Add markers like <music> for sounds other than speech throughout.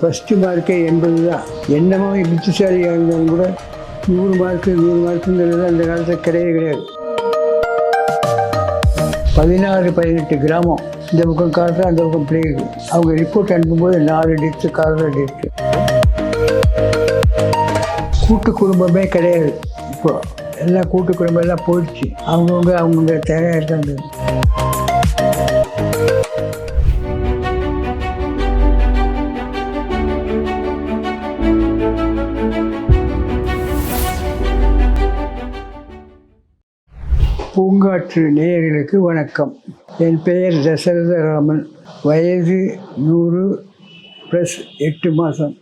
First மார்க்கே எண்பது தான் என்னமோ புத்திசாலியாக இருந்தாலும் கூட நூறு மார்க்கு நூறு மார்க்குங்கிறது அந்த காலத்தில் கிடையவே கிடையாது. பதினாறு பதினெட்டு கிராமம். இந்த பக்கம் காலத்தில் அந்த பக்கம் பிள்ளைகள் அவங்க ரிப்போர்ட் அனுப்பும்போது நாலு டிஸ்ட்டு காலத்தில் டிஸ்ட்டு கூட்டு குடும்பமே கிடையாது. இப்போ எல்லாம் கூட்டு குடும்பம் எல்லாம் போயிடுச்சு. அவங்கவுங்க அவங்கவுங்க தேவையாக இருக்காங்க. பூங்காற்று நேயர்களுக்கு வணக்கம். என் பெயர் தசரதராமன். வயது நூறு ப்ளஸ் எட்டு மாதம்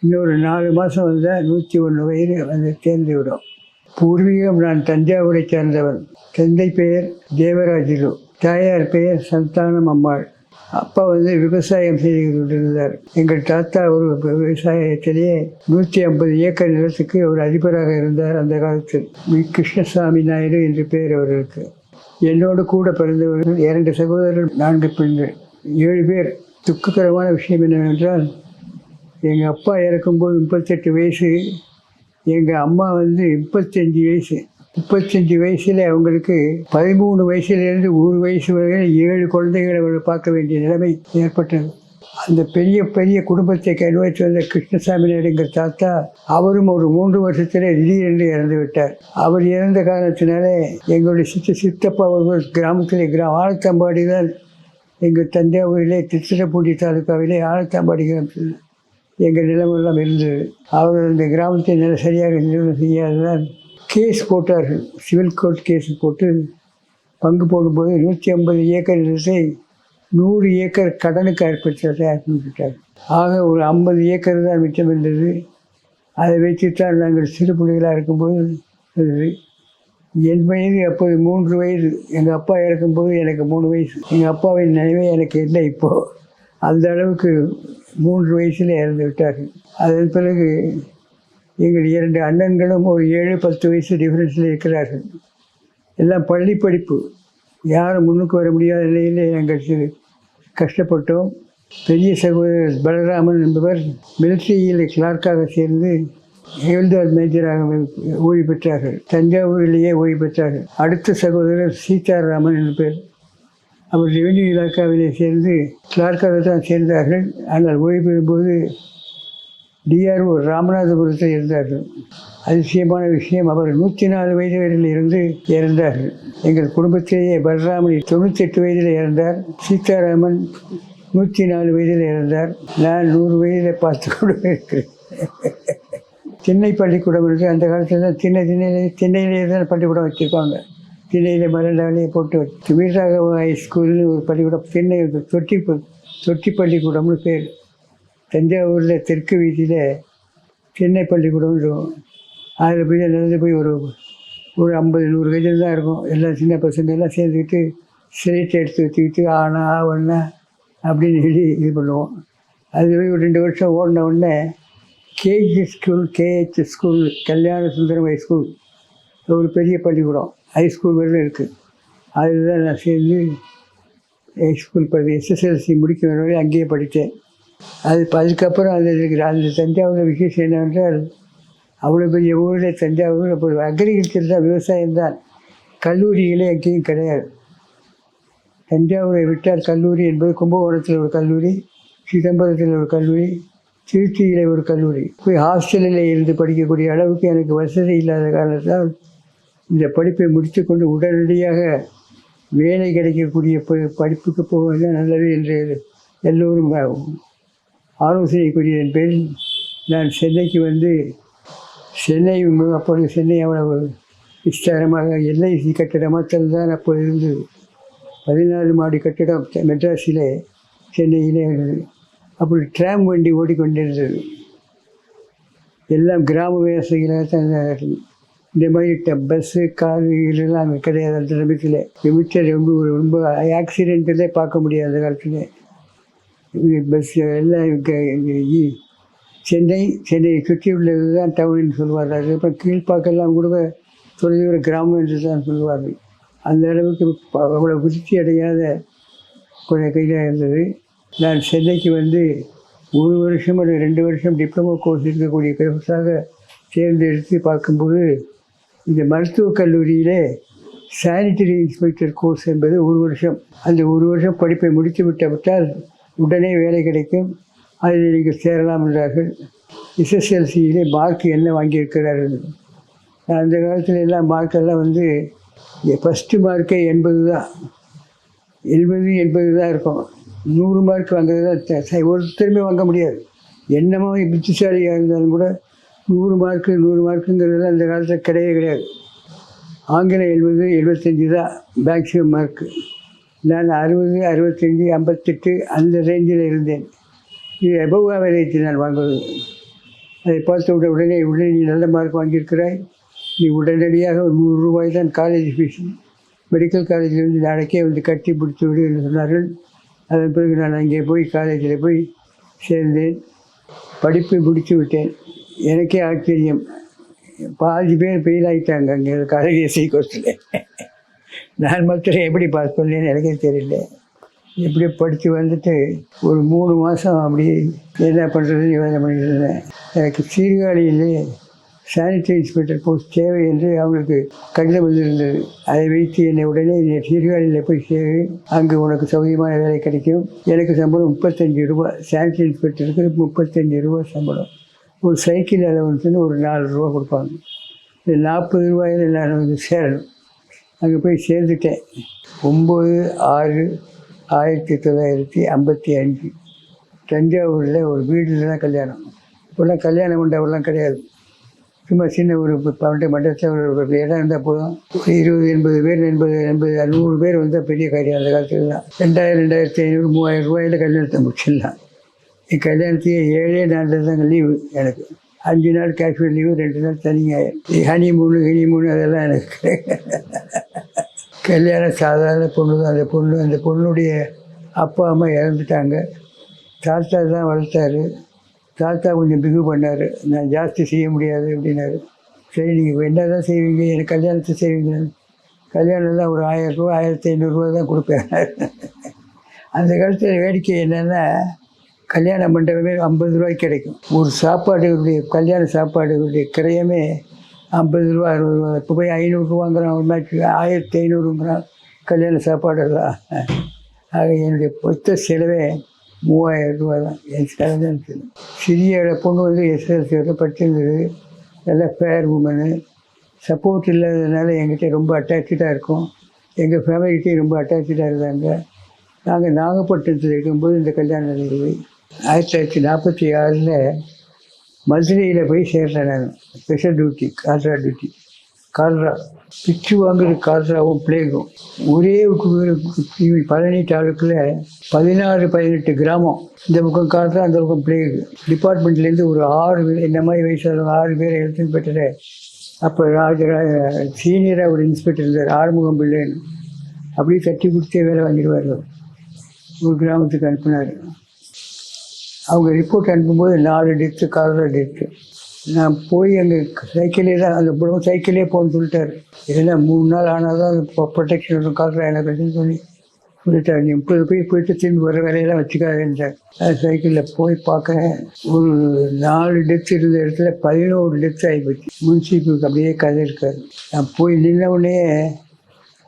இன்னொரு நாலு மாதம் வந்தால் நூற்றி ஒன்று வயது வந்து தேர்ந்துவிடும். பூர்வீகம் நான் தஞ்சாவூரை சேர்ந்தவன். தந்தை பெயர் தேவராஜிலு. தாயார் பெயர் சந்தானம் அம்மாள். அப்பா வந்து விவசாயம் செய்து கொண்டிருந்தார். எங்கள் தாத்தா ஒரு விவசாயத்திலேயே நூற்றி ஐம்பது ஏக்கர் நிலத்துக்கு ஒரு அதிபராக இருந்தார் அந்த காலத்தில். வி. கிருஷ்ணசாமி நாயுடு என்று பெயர் அவர்களுக்கு என்னோடு கூட பிறந்தவர்கள் இரண்டு சகோதரர்கள் நான்கு பெண்கள். ஏழு பேர். துக்ககரமான விஷயம் என்னவென்றால் எங்கள் அப்பா இறக்கும்போது முப்பத்தெட்டு வயசு எங்கள் அம்மா வந்து முப்பத்தஞ்சு வயசு. முப்பத்தஞ்சு வயசில் அவங்களுக்கு பதிமூணு வயசுலேருந்து ஒரு வயசு வரை ஏழு குழந்தைகளை அவர்கள் பார்க்க வேண்டிய நிலைமை ஏற்பட்டது. அந்த பெரிய பெரிய குடும்பத்தை கருவாச்சு வந்த கிருஷ்ணசாமி நாயுடுங்கிற தாத்தா அவரும் ஒரு மூன்று வருஷத்தில் திடீரென்று இறந்து விட்டார். அவர் இறந்த காரணத்தினாலே எங்களுடைய சித்த சித்தப்பா ஒரு கிராமத்தில் கிரா ஆழத்தாம்பாடி தான் எங்கள் தஞ்சாவூரிலே திருச்சிரப்பூண்டி தாலுக்காவிலே ஆழத்தாம்பாடி கிராமத்தில் எங்கள் நிலமெல்லாம் இருந்தது. அவர் அந்த கிராமத்தை நில சரியாக நிறுவனம் செய்யாததால் கேஸ் போட்டார்கள். சிவில் கோர்ட் கேஸ் போட்டு பங்கு போடும்போது நூற்றி ஐம்பது ஏக்கர் நிலத்தை நூறு ஏக்கர் கடனுக்கு ஏற்படுத்தி விட்டார் ஆக ஒரு ஐம்பது ஏக்கர் தான் மிச்சம் இருந்தது. அதை வைத்துத்தான் நாங்கள் சிறு பிள்ளைகளாக இருக்கும்போது இருந்தது. என் வயது அப்போது மூன்று வயது. எங்கள் அப்பா இறக்கும்போது எனக்கு மூணு வயசு. எங்கள் அப்பாவின் நினைவே எனக்கு இல்லை இப்போது அந்த அளவுக்கு மூன்று வயசில் இறந்து விட்டார்கள். அதன் பிறகு எங்கள் இரண்டு அண்ணன்களும் ஒரு ஏழு பத்து வயசு டிஃப்ரென்ஸில் இருக்கிறார்கள். எல்லாம் பள்ளி படிப்பு. யாரும் முன்னுக்கு வர முடியாத நிலையில் நாங்கள் சிறு கஷ்டப்பட்டோம். பெரிய சகோதரர் பலராமன் என்பவர் மிலிட்ரியில் கிளார்க்காக சேர்ந்து ஹேல்தார் மேஜராக ஓய்வு பெற்றார்கள். தஞ்சாவூரிலேயே ஓய்வு பெற்றார்கள். அடுத்த சகோதரர் சீதாராமன் என்ற பேர் அவர் ரெவென்யூ இலாக்காவிலே சேர்ந்து கிளார்க்காக தான் சேர்ந்தார்கள். ஆனால் ஓய்வு பெறும்போது டிஆர்ஓ ராமநாதபுரத்தில் இருந்தார்கள். அதிசயமான விஷயம் அவர் நூற்றி நாலு வயது வரையில் இருந்து இறந்தார்கள் எங்கள் குடும்பத்திலேயே பலராமன் தொண்ணூத்தெட்டு வயதில் இறந்தார். சீதாராமன் நூற்றி நாலு வயதில் இறந்தார். நான் நூறு வயதில் பார்த்து கொண்டு இருக்கிறேன். திண்ணை பள்ளிக்கூடம் இருக்குது அந்த காலத்தில் தான் திண்ணை திண்ணையிலே திண்ணையிலே தான் பள்ளிக்கூடம் வச்சுருப்பாங்க. திண்ணையில் மரண்டாலேயே போட்டு வச்சு. வீரராக ஹை ஸ்கூல்னு ஒரு பள்ளிக்கூடம் திண்ணை தொட்டி தொட்டி பள்ளிக்கூடம்னு பேர். தஞ்சாவூரில் தெற்கு வீதியில் சென்னை பள்ளிக்கூடம்னு இருக்கும். அதில் போய் நடந்து போய் ஒரு ஒரு ஐம்பது நூறு வயதில் தான் இருக்கும். எல்லாம் சின்ன பசங்க எல்லாம் சேர்ந்துக்கிட்டு ஸ்லேட் எடுத்து வச்சுக்கிட்டு ஆனா ஆவண்ணா அப்படின்னு சொல்லி இது பண்ணுவோம். அது போய் ஒரு ரெண்டு வருஷம் ஓடின உடனே KG school KH school Kalyana Sundaram high school ஒரு பெரிய பள்ளிக்கூடம் ஹை ஸ்கூல் வரைக்கும் இருக்குது அதில் தான் நான் சேர்ந்து ஹை ஸ்கூல் படி எஸ்எஸ்எல்சி முடிக்க வரை அங்கேயே படித்தேன். அது அதுக்கப்புறம் அது இருக்கிற அந்த தஞ்சாவூர் விசேஷம் என்னவென்றால் அவ்வளோ பெரிய ஊரில் தஞ்சாவூர் அப்போ அக்ரிகல்ச்சர் தான் விவசாயம் தான். கல்லூரிகளே எங்கேயும் கிடையாது. தஞ்சாவூரை விட்டால் கல்லூரி என்பது கும்பகோணத்தில் ஒரு கல்லூரி சிதம்பரத்தில் ஒரு கல்லூரி திருச்சியில் ஒரு கல்லூரி. போய் ஹாஸ்டலில் இருந்து படிக்கக்கூடிய அளவுக்கு எனக்கு வசதி இல்லாத காரணத்தால் இந்த படிப்பை முடித்துக்கொண்டு உடனடியாக வேலை கிடைக்கக்கூடிய ப- படிப்புக்கு போவது நல்லது என்று எல்லோரும் ஆலோசனைக்குரிய பேரில் நான் சென்னைக்கு வந்து சென்னை மு- அப்பொழுது சென்னை அவ்வளவு விஸ்தாரமாக எல்ஐசி கட்டிடமாக தான் அப்போது இருந்தது பதினாலு மாடி கட்டிடம் மெட்ராஸிலே சென்னையிலே இருந்தது. அப்படி ட்ராம் வண்டி ஓடிக்கொண்டிருந்தது. எல்லாம் கிராம விவசாயிகளாக தான் இந்த மாதிரி ட- பஸ்ஸு காரு இதெல்லாம் கிடையாது அந்த நிமிஷத்தில் நிமிஷம் ரொம்ப ரொம்ப ஆக்சிடென்ட்டிலே பார்க்க முடியாது அந்த காலத்தில். பஸ் எல்லாம் இங்க- சென்னை சென்னையை சுற்றி உள்ளது தான் டவுன்னு சொல்லுவார்கள் அதுக்கப்புறம் கீழ்ப்பாக்கெல்லாம் கூட தொலைதூர கிராமம் என்று தான் சொல்வார்கள் அந்த அளவுக்கு அவ்வளோ விருத்தி அடையாத கொஞ்சம் கையில் இருந்தது. நான் சென்னைக்கு வந்து ஒரு வருஷம் அல்லது ரெண்டு வருஷம் டிப்ளமோ கோர்ஸ் இருக்கக்கூடிய கோர்ஸாக தேர்ந்தெடுத்து பார்க்கும்போது இந்த மருத்துவக் கல்லூரியிலே சானிட்டரி இன்ஸ்பெக்டர் கோர்ஸ் என்பது ஒரு வருஷம். அந்த ஒரு வருஷம் படிப்பை முடித்து விட்டால் உடனே வேலை கிடைக்கும். அதில் நீங்கள் சேரலாம் என்றார்கள். எஸ்எஸ்எல்சியிலே மார்க் என்ன வாங்கியிருக்கிறார்கள்? நான் அந்த காலத்தில் எல்லாம் மார்க்கெல்லாம் வந்து ஃபஸ்ட்டு மார்க்கே எண்பது தான் எழுபது எண்பது தான் இருக்கும். நூறு மார்க் வாங்குறது தான் ஒருத்தருமே வாங்க முடியாது. என்னமோ புத்திசாலியாக இருந்தாலும் கூட நூறு மார்க்கு நூறு மார்க்குங்கிறதுலாம் அந்த காலத்தில் கிடையவே கிடையாது. ஆங்கிலம் எழுபது எழுபத்தஞ்சி தான் மேக்ஸிமம் மார்க்கு நான் அறுபது அறுபத்தஞ்சி ஐம்பத்தெட்டு அந்த ரேஞ்சில் இருந்தேன். இது எபவ் ஆவரேஜ் நான் வாங்குவது. அதை பார்த்து விட உடனே உடனே நீ நல்ல மார்க் வாங்கியிருக்கிறாய். நீ உடனடியாக ஒரு நூறு ரூபாய் தான் காலேஜ் ஃபீஸ் மெடிக்கல் காலேஜிலிருந்து நாளைக்கே வந்து கட்டி பிடிச்சி விடு என்று சொன்னார்கள். அதன் பிறகு நான் அங்கே போய் காலேஜில் போய் சேர்ந்தேன். படிப்பை முடித்து விட்டேன். எனக்கே ஆச்சரியம். பாதி பேர் ஃபெயில் ஆகிட்டாங்க அங்கே காலேஜ் எஸ்ஐ நான் மாத்திரம் எப்படி பாஸ் பண்ணேன்னு எனக்கே தெரியல. இப்படி படித்து வந்துட்டு ஒரு மூணு மாதம் அப்படி என்ன பண்ணுறதுன்னு யோசனை பண்ணிட்டு இருந்தேன். எனக்கு சீர்காழியிலே சானிட்டரி இன்ஸ்பெக்டர் போஸ்ட் தேவை என்று அவங்களுக்கு கடிதம் வந்திருந்தது அதை வைத்து என்னை உடனே என்னை சீர்காழியில் போய் சேரு. அங்கு உனக்கு சௌகரியமான வேலை கிடைக்கும். எனக்கு சம்பளம் முப்பத்தஞ்சு ரூபா. சானிட்டரி இன்ஸ்பெக்டருக்கு முப்பத்தஞ்சு ரூபா சம்பளம். ஒரு சைக்கிள் அலவன்ஸ்னு ஒரு நாலு ரூபா கொடுப்பாங்க. இந்த நாற்பது ரூபாயில் நான் வந்து சேரணும். அங்கே போய் சேர்ந்துட்டேன். ஒம்பது ஆறு ஆயிரத்தி தொள்ளாயிரத்தி ஐம்பத்தி அஞ்சு. தஞ்சாவூரில் ஒரு வீட்டில் தான் கல்யாணம். இப்போல்லாம் கல்யாண மண்டபம்லாம் கிடையாது. சும்மா சின்ன ஒரு பன்னெண்டு மண்டபத்தில் ஒரு இடம் இருந்தால் போதும். ஒரு இருபது எண்பது பேர் எண்பது எண்பது நூறு பேர் வந்தால் பெரிய காரியம் அந்த காலத்தில் தான் ரெண்டாயிரம் ரெண்டாயிரத்தி ஐநூறு மூவாயிரம் ரூபாயில் கல்யாணத்தை முடிச்சிடலாம். என் கல்யாணத்தையே ஏழே நாளில் தான் லீவு எனக்கு. அஞ்சு நாள் காஷ்மீர் லீவு ரெண்டு நாள் தனியாக ஹனி மூணு ஹனி மூணு அதெல்லாம் எனக்கு. <laughs> கல்யாணம் சாதாரண பொண்ணு தான் அந்த பொண்ணு அந்த பொண்ணுடைய அப்பா அம்மா இறந்துட்டாங்க. தாத்தா தான் வளர்த்தாரு. தாத்தா கொஞ்சம் பிகு பண்ணார். நான் ஜாஸ்தி செய்ய முடியாது அப்படின்னாரு. சரி நீங்கள் என்ன தான் செய்வீங்க? எனக்கு கல்யாணத்தை செய்வீங்க. கல்யாணம் தான் ஒரு ஆயிரம் ரூபா ஆயிரத்தி ஐநூறுரூவா தான் கொடுப்பேன். அந்த காலத்தில் வேடிக்கை என்னென்னா கல்யாண மண்டபமே ஐம்பது ரூபாய்க்கு கிடைக்கும். ஒரு சாப்பாடுகளுடைய கல்யாண சாப்பாடுகளுடைய கிரயமே ஐம்பது ரூபா அறுபது ரூபா. இப்போ போய் ஐநூறுரூவாங்கிறான் ஒரு மேட்ச் ஆயிரத்தி ஐநூறுங்கிறான் கல்யாண சாப்பாடு எல்லாம் ஆக என்னுடைய மொத்த செலவே மூவாயிரம் ரூபா தான். என் கல்யாணம் சிறிய பொண்ணு வந்து எஸ்எல்சி வரை படிச்சிருந்தது. ஃபேர் உமனு சப்போர்ட் இல்லாததுனால எங்கிட்ட ரொம்ப அட்டாச்சாக இருக்கும். எங்கள் ஃபேமிலிக்கிட்டே ரொம்ப அட்டாச்சாக இருந்தாங்க. நாங்கள் நாகப்பட்டினத்தில் இருக்கும்போது இந்த கல்யாணம் நடந்தது ஆயிரத்தி தொள்ளாயிரத்தி நாற்பத்தி ஆறில் மதுரையில் போய் சேர்றேன் நான். ஸ்பெஷல் டியூட்டி கால்ரா டியூட்டி கால்ரா பிச்சு வாங்குறது கால்ராவும் பிளேகும் ஒரே பழனி தாலுக்கில் பதினாறு பதினெட்டு கிராமம். இந்த பக்கம் கால்ரா அந்த பக்கம் பிளேகு டிபார்ட்மெண்ட்லேருந்து ஒரு ஆறு பேர் இந்த மாதிரி வயசாக ஆறு பேர் எடுத்துன்னு போயிட்டு அப்போ ராஜரா சீனியராக ஒரு இன்ஸ்பெக்டர் இருந்தார் ஆறுமுகம் பிள்ளைன்னு. அப்படியே தட்டி கொடுத்தே வேலை வாங்கிடுவார். ஒரு கிராமத்துக்கு அனுப்பினார். அவங்க ரிப்போர்ட் அனுப்பும்போது நாலு டெத்து காரில் டெத்து நான் போய் அங்கே சைக்கிளே தான் அந்த புறம் சைக்கிளே போகணும்னு சொல்லிட்டாரு. ஏன்னா மூணு நாள் ஆனால் தான் ப்ரொடெக்ஷன் இருக்கும். காரில் எனக்கு சொல்லி சொல்லிட்டார். நீ முப்பது போய் போயிட்டு திரும்பி வர வேலையெல்லாம் வச்சுக்காதுன்றார் அது சைக்கிளில் போய் பார்க்குறேன். ஒரு நாலு டெத் இருந்த இடத்துல பதினோரு டெத் ஆகிப்போச்சு முன்சிபிக்கு அப்படியே கதை இருக்காரு நான் போய் நின்னவுடனே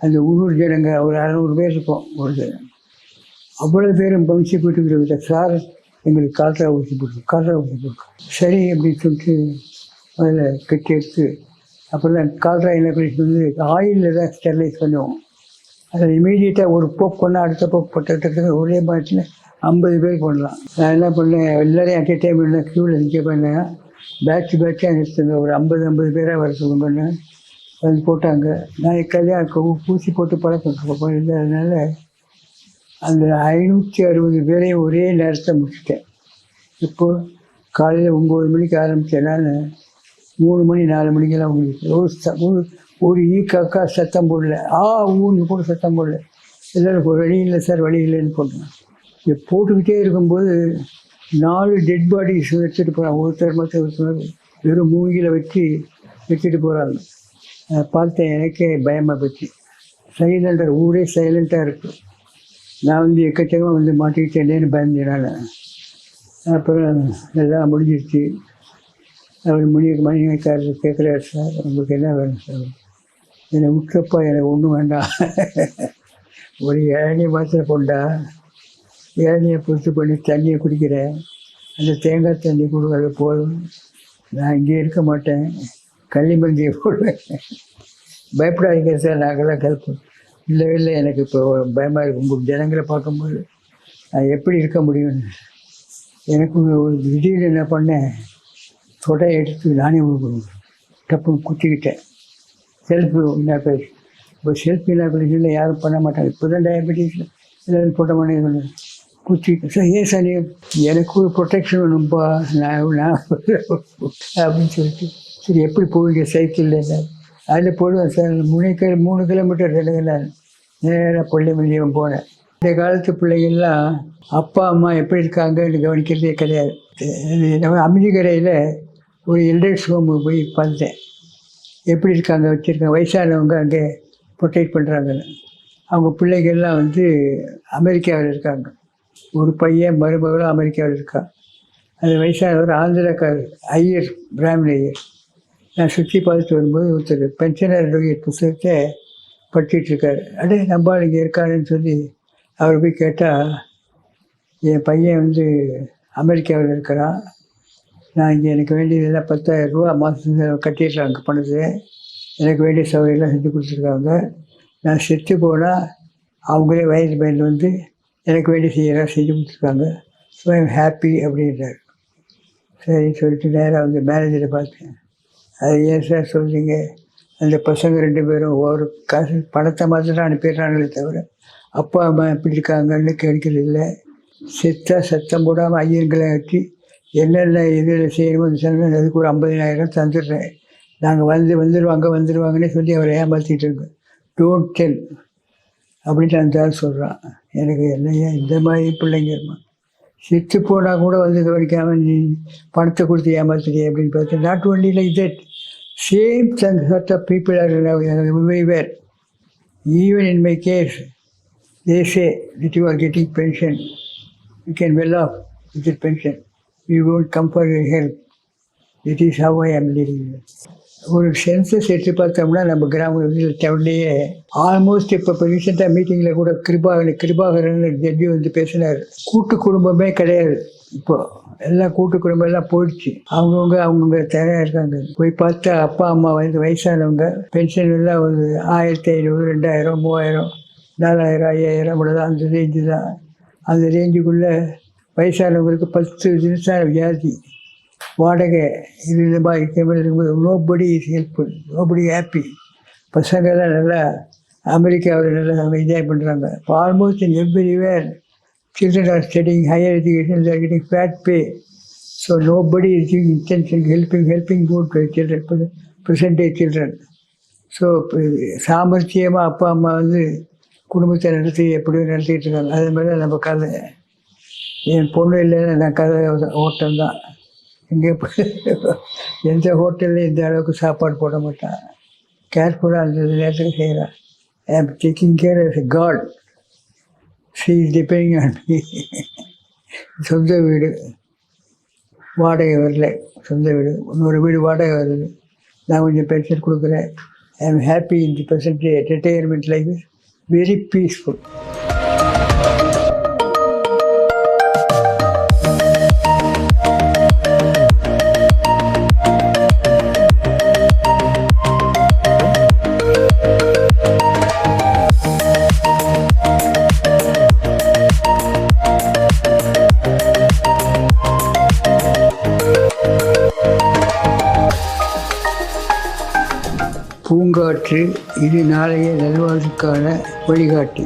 அந்த உள்ளூர் ஜனங்க ஒரு அறநூறு பேர் இருப்போம். ஒரு அவ்வளோ பேரும் பம்சி போட்டுக்கிட்டு சார் எங்களுக்கு கால்ரா ஊசி போட்டு கால்ரா ஊசி போட்டு சரி அப்படின்னு சொல்லிட்டு அதில் கட்டி எடுத்து அப்புறம் கால்ரா என்ன பண்ணி வந்து ஆயிலில் தான் ஸ்டெர்லைஸ் பண்ணுவோம். அதில் இமீடியட்டாக ஒரு போப் பண்ணால் அடுத்த போப் போட்டு ஒரே மாதத்தில் ஐம்பது பேர் பண்ணலாம் நான் என்ன பண்ணேன்? எல்லோரையும் அட் டைம் என்ன க்யூவில் நிற்க பண்ணேன். பேட்ச் பேட்சாக நிறுத்துங்க ஒரு ஐம்பது ஐம்பது பேராக வர சொல்லுங்க பண்ணேன். அது போட்டாங்க. நான் கல்யாணம் ஊசி போட்டு பழக்கம் அதனால் அந்த ஐநூற்றி அறுபது பேரையும் ஒரே நேரத்தில் முடிச்சிட்டேன். இப்போது காலையில் ஒம்பது மணிக்கு ஆரம்பித்தேன் நான் மூணு மணி நாலு மணிக்கெல்லாம் முடிச்சு ஒரு ச ஒரு ஒரு ஈ காக்கா சத்தம் போடல. ஆ ஊன்னு கூட சத்தம் போடல. எல்லோரும் ஒரு வழி இல்லை சார் வழி இல்லைன்னு போட்டேன் இது போட்டுக்கிட்டே இருக்கும்போது நாலு டெட் பாடிஸ் வச்சுட்டு போகிறாங்க ஒருத்தர் மட்டும் ஒருத்தர் வெறும் மூங்கில வச்சு வச்சுட்டு போகிறாங்க பார்த்தேன் எனக்கே பயமாக போச்சு. சைலண்டாக ஊரே சைலண்ட்டாக இருக்குது நான் வந்து எக்கச்சக்கமாக வந்து மாட்டிக்கிட்டேனேன்னு பயந்தேனால அப்புறம் எல்லாம் முடிஞ்சிருச்சு. அவர் மணி மணிக்காரர் கேட்குறாரு சார் உங்களுக்கு என்ன வேணும் சார்? என்னை விட்டுறப்பா எனக்கு ஒன்றும் வேண்டாம். ஒரு இளநியை மாத்திரம் கொண்டா இளநியை பொறுத்து பண்ணி தண்ணியை குடிக்கிறேன். அந்த தேங்காய் தண்ணி கொடுக்கறது போதும். நான் இங்கே இருக்க மாட்டேன். கள்ளிமந்தியை போடுவேன். பயப்படாதீங்க சார். நாங்களாம் கல்பு இல்லை இல்லை எனக்கு இப்போ பயமாக இருக்கும் உங்கள் ஜனங்களை பார்க்கும்போது நான் எப்படி இருக்க முடியும்னு எனக்கு ஒரு திடீர்னு என்ன பண்ணேன்? தொடை எடுத்து நானே உங்களுக்கு டப்புன்னு குத்திக்கிட்டேன். செல்ஃபி இனாக்ரேஷன் இப்போ செல்ஃபி இனாக்ரேஷனில் யாரும் பண்ண மாட்டாங்க. இப்போ தான் டயபெட்டிஸில் எல்லாரும் போட்ட மாட்டேங்க குத்திக்கிட்டேன். சார் ஏன் சார் நீ- எனக்கு ஒரு ப்ரொடெக்ஷன் வேணும்ப்பா நான் நான் அப்படின்னு சொல்லிட்டு. சரி எப்படி போவீங்க? சைக்கிளில் அதில் போடுவேன் சார். மூணு கிலோ மூணு கிலோமீட்டர் ரெண்டு நேராக பள்ளி மதியம் போனேன். இந்த காலத்து பிள்ளைகள்லாம் அப்பா அம்மா எப்படி இருக்காங்கன்னு கவனிக்கிறதே கிடையாது. நம்ம அமிதிக்கரையில் ஒரு எல்டர்ஸ் ஹோமுக்கு போய் பார்த்தேன். எப்படி இருக்காங்க வச்சுருக்காங்க வயசானவங்க அங்கே ப்ரொட்டெக்ட் பண்ணுறாங்கன்னு அவங்க பிள்ளைகள்லாம் வந்து அமெரிக்காவில் இருக்காங்க. ஒரு பையன் மருமகளும் அமெரிக்காவில் இருக்கா அந்த வயசானவர் ஆந்திராக்கார் ஐயர் பிராமண ஐயர் நான் சுற்றி பார்த்துட்டு வரும்போது ஒருத்தர் பென்ஷனருடைய புத்தகத்தை படிச்சிட்டுருக்கார் அடே நம்ம இங்கே இருக்காருன்னு சொல்லி அவர் போய் கேட்டால் என் பையன் வந்து அமெரிக்காவில் இருக்கிறான். நான் இங்கே எனக்கு வேண்டியதெல்லாம் பத்தாயிரம் ரூபா மாதம் கட்டிடுறாங்க பணத்தை. எனக்கு வேண்டிய சௌகரியெல்லாம் செஞ்சு கொடுத்துருக்காங்க. நான் செத்து போனால் அவங்களே வயது பையன் வந்து எனக்கு வேண்டிய செய்யலாம் செஞ்சு கொடுத்துருக்காங்க. ஸோ ஐம் ஹாப்பி அப்படின்றார். சரி சொல்லிட்டு நேராக வந்து மேனேஜரை பார்த்தேன். அது ஏன் சார் சொல்கிறீங்க அந்த பசங்க ரெண்டு பேரும் ஒரு காசு பணத்தை மாத்திரம் அனுப்பிடுறாங்களே தவிர அப்பா அம்மா எப்படி இருக்காங்கன்னு கேட்கிறது இல்லை. செத்தா சத்தம் போடாமல் ஐயர்களை ஆட்டி என்னென்ன இதில் செய்யணுமோ சொன்னால் அதுக்கு ஒரு ஐம்பதினாயிரம் தந்துடுறேன். நாங்கள் வந்து வந்துடுவாங்க வந்துடுவாங்கன்னு சொல்லி அவரை ஏமாற்றிட்டு இருக்கோம் டோன்ட் டெல் அப்படின்ட்டு அந்த ஆள் சொல்கிறான் எனக்கு என்னையா இந்த மாதிரி பிள்ளைங்க சித்து செத்து போனால் கூட வந்து கவனிக்காமல் நீ பணத்தை கொடுத்து ஏமாத்துறிய அப்படின்னு பார்த்து நாட்டு வண்டியில் இதே same sort of people are very well. Even in my case, they say that you are getting pension. You can well off with the pension. You won't come for your help. That is how I am living. ஒரு census எடுத்து பார்த்தோம்னா நம்ம கிராமத்தில் டவுன்லேயே almost இப்போ இப்போ ரீசெண்டாக மீட்டிங்கில் கூட கிருபாகரன் கிருபாகரன் ஜட்ஜி வந்து பேசினார். கூட்டு குடும்பமே கிடையாது. இப்போ எல்லாம் கூட்டு குடும்பம் எல்லாம் போயிடுச்சு. அவங்கவுங்க அவங்கவுங்க தயாராக இருக்காங்க. போய் பார்த்தா அப்பா அம்மா வந்து வயசானவங்க. பென்ஷன் எல்லாம் ஒரு ஆயிரத்தி ஐநூறு ரெண்டாயிரம் மூவாயிரம் நாலாயிரம் ஐயாயிரம் அவ்வளோதான் அந்த ரேஞ்சு தான். அந்த ரேஞ்சுக்குள்ளே வயசானவங்களுக்கு பத்து நிமிஷம் வியாதி. வாடகை இது பாய் மாதிரி இருக்கும்போது nobody is helpful nobody happy பசங்கள்லாம் நல்லா அமெரிக்காவில் நல்லா என்ஜாய் பண்ணுறாங்க இப்போ almost in everywhere children are studying higher education they're getting fat pay so nobody is intention helping helping good children percentage children so சாமர்த்தியமாக அப்பா அம்மா வந்து குடும்பத்தை நடத்தி எப்படியோ நடத்திட்டு இருக்காங்க. அதே மாதிரி தான் நம்ம கதை. என் பொண்ணு இல்லைன்னா நான் கதை ஓட்டம் தான் இங்கே எந்த ஹோட்டலில் இந்த அளவுக்கு சாப்பாடு போட மாட்டான் கேர்ஃபுல்லாக அந்த நேரத்துக்கு செய்கிறான் I am taking care of God she is depending on me சொந்த வீடு. வாடகை வரல. சொந்த வீடு. இன்னொரு வீடு வாடகை வருது. நான் கொஞ்சம் பென்ஷன் கொடுக்குறேன். I am happy in the present retirement life is very peaceful பூங்காற்று இது நாளைய நல்வாழ்வுக்கான வழிகாட்டி.